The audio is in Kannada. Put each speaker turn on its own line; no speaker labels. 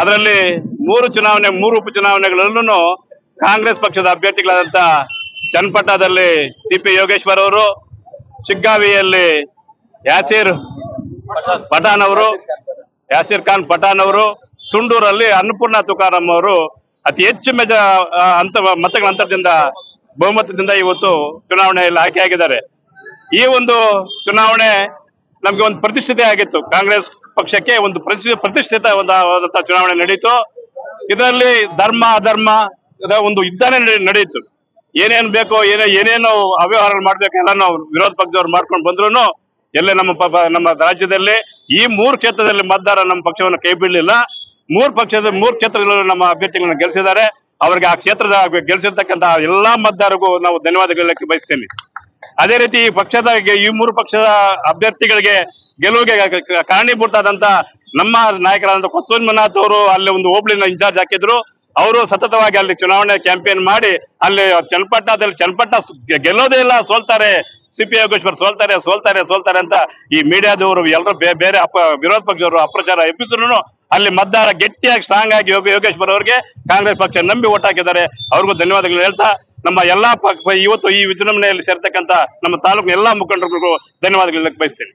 ಅದರಲ್ಲಿ ಮೂರು ಚುನಾವಣೆ, ಮೂರು ಉಪಚುನಾವಣೆಗಳಲ್ಲೂ ಕಾಂಗ್ರೆಸ್ ಪಕ್ಷದ ಅಭ್ಯರ್ಥಿಗಳಾದಂತ ಚನ್ನಪಟ್ಟಣದಲ್ಲಿ ಸಿ ಪಿ ಯೋಗೇಶ್ವರ್ ಅವರು ಚಿಗ್ಗಾವಿಯಲ್ಲಿ ಯಾಸೀರ್ ಪಠಾಣ್ ಅವರು, ಯಾಸೀರ್ ಖಾನ್ ಪಠಾಣ್ ಅವರು, ಸುಂಡೂರಲ್ಲಿ ಅನ್ನಪೂರ್ಣ ತುಕಾರಾಮ್ ಅವರು ಅತಿ ಹೆಚ್ಚು ಮೆಜ ಅಂತ ಮತಗಳ ಅಂತರದಿಂದ ಬಹುಮತದಿಂದ ಇವತ್ತು ಚುನಾವಣೆಯಲ್ಲಿ ಆಯ್ಕೆಯಾಗಿದ್ದಾರೆ ಈ ಒಂದು ಚುನಾವಣೆ ನಮ್ಗೆ ಒಂದು ಪ್ರತಿಷ್ಠಿತೆ ಆಗಿತ್ತು. ಕಾಂಗ್ರೆಸ್ ಪಕ್ಷಕ್ಕೆ ಒಂದು ಪ್ರತಿ- ಪ್ರತಿಷ್ಠಿತ ಚುನಾವಣೆ ನಡೆಯಿತು ಇದರಲ್ಲಿ ಧರ್ಮ, ಅಧರ್ಮ ಒಂದು ಯುದ್ಧನೇ ನಡೆಯಿತು ಏನೇನ್ ಬೇಕೋ, ಏನೇ, ಏನೇನು ಅವ್ಯವಹಾರ ಮಾಡ್ಬೇಕು ಎಲ್ಲ ನಾವು ವಿರೋಧ ಪಕ್ಷದವ್ರು ಮಾಡ್ಕೊಂಡು ಬಂದ್ರು ಎಲ್ಲೇ ನಮ್ಮ ನಮ್ಮ ರಾಜ್ಯದಲ್ಲಿ ಈ ಮೂರು ಕ್ಷೇತ್ರದಲ್ಲಿ ಮತದಾರ ನಮ್ಮ ಪಕ್ಷವನ್ನು ಕೈ ಬಿಡಲಿಲ್ಲ. ಮೂರು ಪಕ್ಷದ, ಮೂರು ಕ್ಷೇತ್ರಗಳಲ್ಲಿ ನಮ್ಮ ಅಭ್ಯರ್ಥಿಗಳನ್ನು ಗೆಲ್ಲಿಸಿದ್ದಾರೆ ಅವರಿಗೆ ಆ ಕ್ಷೇತ್ರದ ಗೆಲ್ಲಿಸಿರ್ತಕ್ಕಂತಹ ಎಲ್ಲಾ ಮತದಾರರಿಗೂ ನಾವು ಧನ್ಯವಾದಗಳಕ್ಕೆ ಬಯಸ್ತೇನೆ. ಅದೇ ರೀತಿ ಈ ಪಕ್ಷದ, ಈ ಮೂರು ಪಕ್ಷದ ಅಭ್ಯರ್ಥಿಗಳಿಗೆ ಗೆಲುವಿಗೆ ಕಾರಣೀಭೂತಾದಂತ ನಮ್ಮ ನಾಯಕರಾದಂತ ಕೊತ್ತೂರ್ ಮನಾಥ್ ಅವರು ಅಲ್ಲಿ ಒಂದು ಹೋಬಳಿನ ಇನ್ಚಾರ್ಜ್ ಹಾಕಿದ್ರು. ಅವರು ಸತತವಾಗಿ ಅಲ್ಲಿ ಚುನಾವಣೆ ಕ್ಯಾಂಪೇನ್ ಮಾಡಿ ಅಲ್ಲಿ ಚನ್ನಪಟ್ಟಣದಲ್ಲಿ ಚನ್ನಪಟ್ಟಣ ಗೆಲ್ಲೋದೇ ಇಲ್ಲ, ಸೋಲ್ತಾರೆ. ಸಿಪಿ ಯೋಗೇಶ್ವರ್ ಸೋಲ್ತಾರೆ ಸೋಲ್ತಾರೆ ಸೋಲ್ತಾರೆ ಅಂತ ಈ ಮೀಡಿಯಾದವರು ಎಲ್ಲರೂ ಬೇರೆ ವಿರೋಧ ಪಕ್ಷದವರು ಅಪ್ರಚಾರ ಎಬ್ಬಿದ್ರು ಅಲ್ಲಿ ಮತದಾರ ಗಟ್ಟಿಯಾಗಿ ಸ್ಟ್ರಾಂಗ್ ಆಗಿ ಯೋಗ ಯೋಗೇಶ್ವರ್ ಅವರಿಗೆ ಕಾಂಗ್ರೆಸ್ ಪಕ್ಷ ನಂಬಿ ಓಟ್ ಹಾಕಿದ್ದಾರೆ. ಅವ್ರಿಗೂ ಧನ್ಯವಾದಗಳು ಹೇಳ್ತಾ ನಮ್ಮ ಎಲ್ಲಾ ಇವತ್ತು ಈ ವಿಜೃಂಭಣೆಯಲ್ಲಿ ಸೇರ್ತಕ್ಕಂತ ನಮ್ಮ ತಾಲೂಕಿನ ಎಲ್ಲಾ ಮುಖಂಡರಿಗೂ ಧನ್ಯವಾದಗಳು ಹೇಳಕ್ ಬಯಸ್ತೇನೆ.